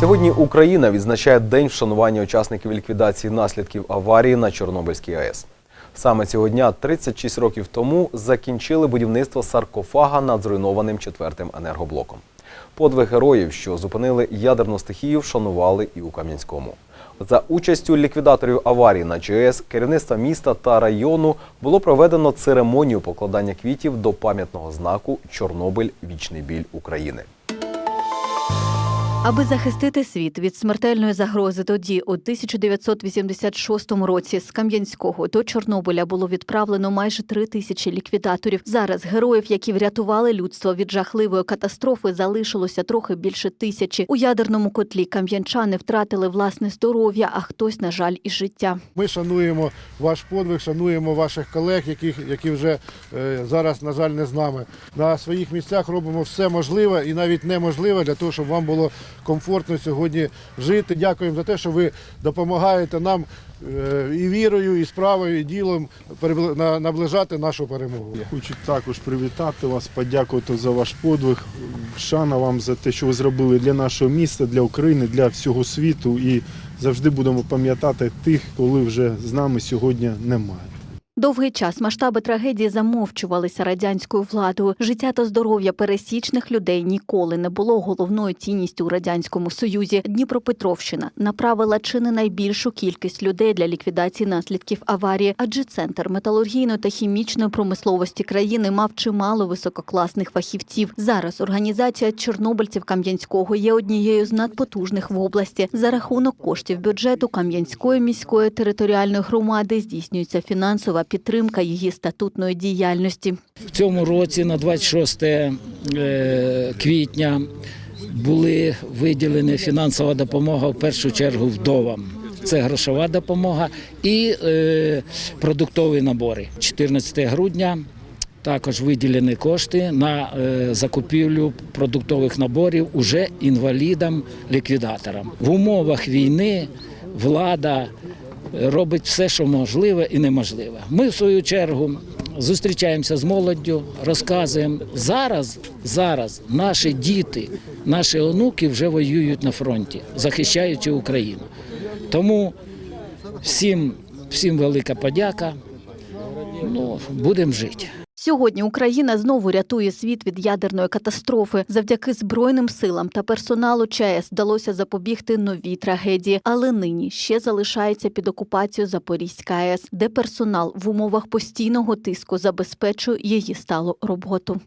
Сьогодні Україна відзначає день вшанування учасників ліквідації наслідків аварії на Чорнобильській АЕС. Саме цього дня, 36 років тому, закінчили будівництво саркофага над зруйнованим четвертим енергоблоком. Подвиг героїв, що зупинили ядерну стихію, вшанували і у Кам'янському. За участю ліквідаторів аварії на ЧАЕС, керівництва міста та району було проведено церемонію покладання квітів до пам'ятного знаку Чорнобиль вічний біль України. Аби захистити світ від смертельної загрози тоді, у 1986 році з Кам'янського до Чорнобиля було відправлено майже три тисячі ліквідаторів. Зараз героїв, які врятували людство від жахливої катастрофи, залишилося трохи більше тисячі. У ядерному котлі кам'янчани втратили власне здоров'я, а хтось, на жаль, і життя. Ми шануємо ваш подвиг, шануємо ваших колег, яких, які вже е, зараз, на жаль, не з нами. На своїх місцях робимо все можливе і навіть неможливе для того, щоб вам було комфортно сьогодні жити. Дякуємо за те, що ви допомагаєте нам е, і вірою, і справою, і ділом наближати нашу перемогу. Хочу також привітати вас, подякувати за ваш подвиг. Шана вам за те, що ви зробили для нашого міста, для України, для всього світу. І завжди будемо пам'ятати тих, коли вже з нами сьогодні немає. Довгий час масштаби трагедії замовчувалися радянською владою. Життя та здоров'я пересічних людей ніколи не було головною цінністю у радянському союзі. Дніпропетровщина направила чи не найбільшу кількість людей для ліквідації наслідків аварії, адже центр металургійної та хімічної промисловості країни мав чимало висококласних фахівців. Зараз організація чорнобильців Кам'янського є однією з надпотужних в області. За рахунок коштів бюджету Кам'янської міської територіальної громади здійснюється фінансова підтримка її статутної діяльності. В цьому році на 26 е, квітня були виділені фінансова допомога в першу чергу вдовам. Це грошова допомога і е, продуктові набори. 14 грудня також виділені кошти на е, закупівлю продуктових наборів уже інвалідам-ліквідаторам. В умовах війни влада робить все, що можливе і неможливе. Ми, в свою чергу, зустрічаємося з молоддю, розказуємо. Зараз, зараз наші діти, наші онуки вже воюють на фронті, захищаючи Україну. Тому всім, всім велика подяка. Ну, будемо жити. Сьогодні Україна знову рятує світ від ядерної катастрофи. Завдяки збройним силам та персоналу ЧАЕС вдалося запобігти новій трагедії, але нині ще залишається під окупацією Запорізька АЕС, де персонал в умовах постійного тиску забезпечує її сталу роботу.